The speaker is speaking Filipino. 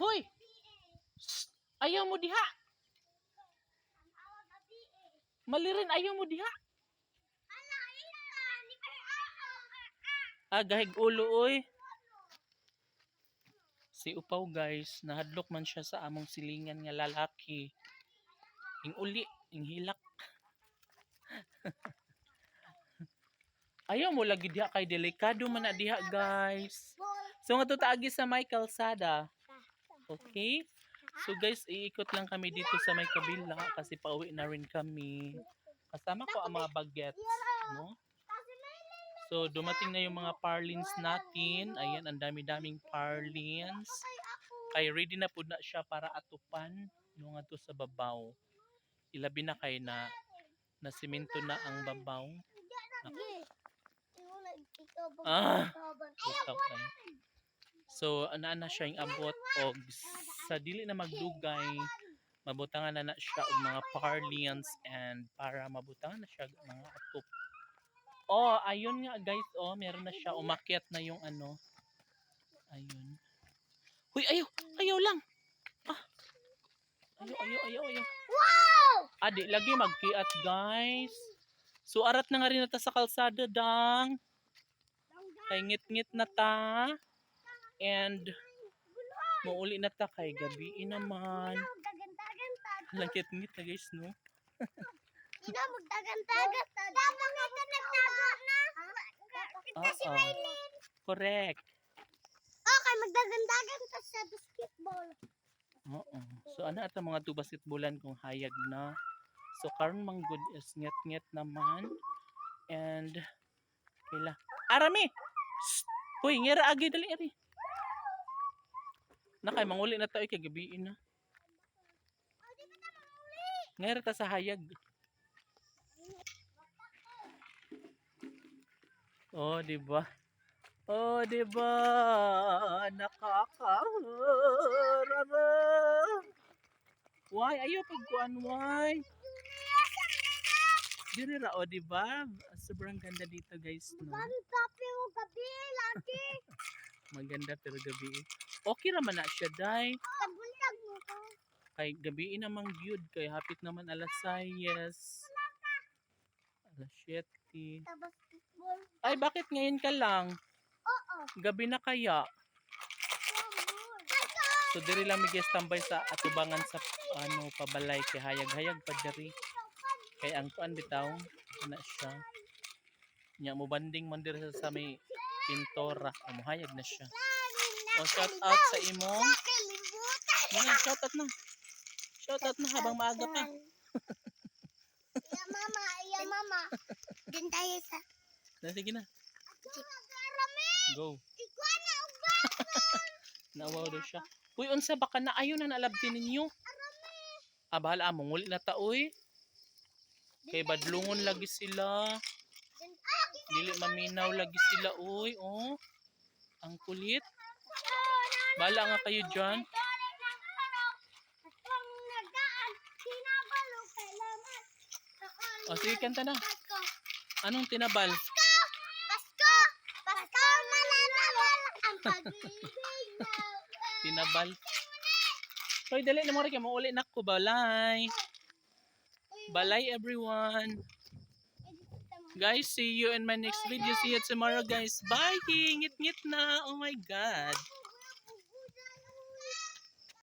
Hoy! Ayaw mo diha! Malirin, ayaw mo diha! Ah, gahig ulo, oy. Si Upaw, guys, nahadlok man siya sa among silingan nga lalaki. Ing uli, ing hilak. Ayaw mo lagi diha kay delikado man na diha, guys. So nga to sa may kalsada. Okay? So guys, iikot lang kami dito sa may kabila kasi pauwi na rin kami. Kasama ko ang mga bagets, no? So dumating na yung mga parlins natin. Ayan, ang dami-daming parlins. Kay ready na po na siya para atupan no nga to sa babaw. Ilabi na kay na na simento na ang babaw. Ah! Kay. So, ana na siya yung abot og sa dili na magdugay, mabutangan na na siya og mga parlians and para mabutangan na siya mga atop. Oh, ayun nga guys, oh, meron na siya umakyat na yung ano. Ayun. Huy, ayaw, ayaw lang. Ah. Ayaw, ayaw, ayaw, ayaw. Wow! Adi, lagi magkiat guys. So, arat na nga rin na ta sa kalsada, dang. Kay ngit-ngit na ta. And, muuli na ta kay gabi naman. Dagan-dagan Langkit-ngit na guys, no? Ina magdagan-dagan. Dapat na ka nagtago na. Kasi Oo. Maylin. Correct. Okay, magdagan-dagan ta sa basketball. Oo. So, ano ata mga tu basketballan kung hayag na. So, karon mang good is ngit-ngit naman. And, kaila. Arami! Hoy, ngira agi dali ari. Nakay manguli na tayo kay gabi na. Ngira ta sa hayag. Oh, di ba? Oh, di ba? Nakakarara. Why? Ayaw pagkuan, why? Diri ra, oh, di ba? Sobrang ganda dito, guys, no? Ang tapi mo gabi, lagi. Maganda pero gabi. Okay raman na siya, day. Kabulag mo ko. Kay gabi namang gyud kay hapit naman alas 6. Alas 7. Sa basketball. Ay, bakit ngayon ka lang? Oo. Gabi na kaya. So diri lang mig tambay sa atubangan sa ano pabalay kay hayag-hayag pa diri. Kay ang kuan bitaw na siya. Nya mo banding man diri sa, sa may pintora. Amo hayag na siya. O shout out sa imong. Mga shout out na. Shout out na habang maaga pa. Iya mama, iya mama. Din tayo sa... Na sige na. Go. Ikaw na uba! Naawaw daw siya. Uy, unsa baka na ayaw na nalabdi ninyo? Ah, bahala mo. Nguli na ta, uy. Kay badlungon lagi sila. Maminaw lagi sila, uy. Oh. Ang kulit. Bahala nga kayo dyan. O, sige, kanta na. Anong tinabal? Pasko! Pasko mananawal ang pag-ibig na. Tinabal. Hoy, dali na mo rin. Mauli na ko. Balay. Balay, everyone. Guys, see you in my next video. See you tomorrow, guys. Bye! Ngit-ngit na. Oh my God.